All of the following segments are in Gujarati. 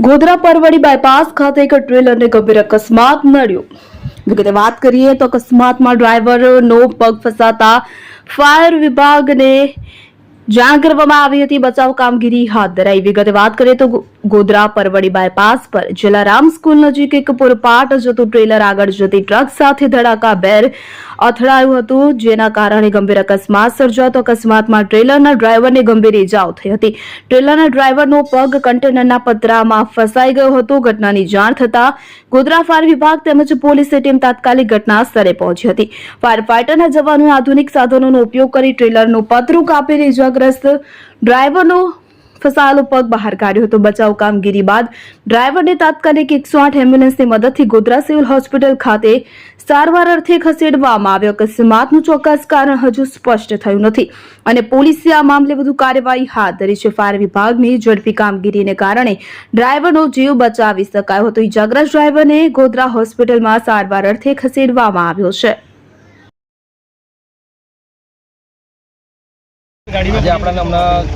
ગોધરા પરવડી બાયપાસ ખાતે એક ટ્રેલરને ગંભીર અકસ્માત નડ્યો. વિગતે વાત કરીએ તો અકસ્માતમાં ડ્રાઈવરનો પગ ફસાતા ફાયર વિભાગને જાણ કરવામાં આવી હતી. બચાવ કામગીરી હાથ ધરાઈ. વિગતે વાત કરીએ તો ગોધરા પરવડી બાયપાસ પર જલારામ સ્કૂલ નજીક એક પુરપાટ જતું ટ્રેલર આગળ જતી ટ્રક સાથે ધડાકા બેર અથડાયું હતું, જેના કારણે ગંભીર અકસ્માત સર્જાતો અકસ્માતમાં ટ્રેલરના ડ્રાઈવરને ગંભીર ઇજાઓ થઈ હતી. ટ્રેલરના ડ્રાઈવરનો પગ કન્ટેનરના પતરામાં ફસાઈ ગયો હતો. ઘટનાની જાણ થતાં ગોધરા ફાયર વિભાગ તેમજ પોલીસની ટીમ તાત્કાલિક ઘટના સ્થળે પહોંચી હતી. ફાયર ફાઈટરના જવાનોએ આધુનિક સાધનોનો ઉપયોગ કરી ટ્રેલરનું પતરું કાપીને ઇજાગ્રસ્ત ડ્રાઈવરનો ફસાયેલો પગ બહાર કાઢ્યો હતો બચાવ કામગીરી બાદ ડ્રાઈવરને તાત્કાલિક એકસો આઠ એમ્બ્યુલન્સની મદદથી ગોધરા સિવિલ હોસ્પિટલ ખાતે સારવાર અર્થે ખસેડવામાં આવ્યો અકસ્માતનું ચોક્કસ કારણ હજુ સ્પષ્ટ થયું નથી. અને પોલીસે આ મામલે વધુ કાર્યવાહી હાથ ધરી છે. ફાયર વિભાગની ઝડપી કામગીરીને કારણે ડ્રાઈવરનો જીવ બચાવી શકાયો હતો. ઇજાગ્રસ્ત ડ્રાઈવરને ગોધરા હોસ્પિટલમાં સારવાર અર્થે ખસેડવામાં આવ્યો છે. આજે આપણને હમણાં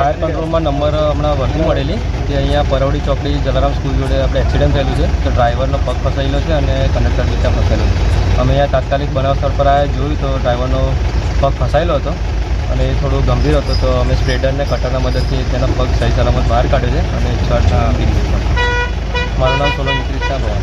ફાયર કંટ્રોલમાં નંબર હમણાં વર્તી મળેલી કે અહીંયા પરવડી ચોકડી જલારામ સ્કૂલ જોડે આપણે એક્સિડન્ટ થયેલું છે, તો ડ્રાઈવરનો પગ ફસાયેલો છે અને કંડક્ટર બીજા ફસાયેલો છે. અમે અહીંયા તાત્કાલિક બનાવ સ્થળ પર આવ્યા જોયું તો ડ્રાઈવરનો પગ ફસાયેલો હતો અને એ થોડું ગંભીર હતો, તો અમે સ્પ્રેડરને કટરના મદદથી તેનો પગ સહી સલામત બહાર કાઢ્યો છે અને છ મારું નામ સોલંકી ક્રિષ્ના ભવન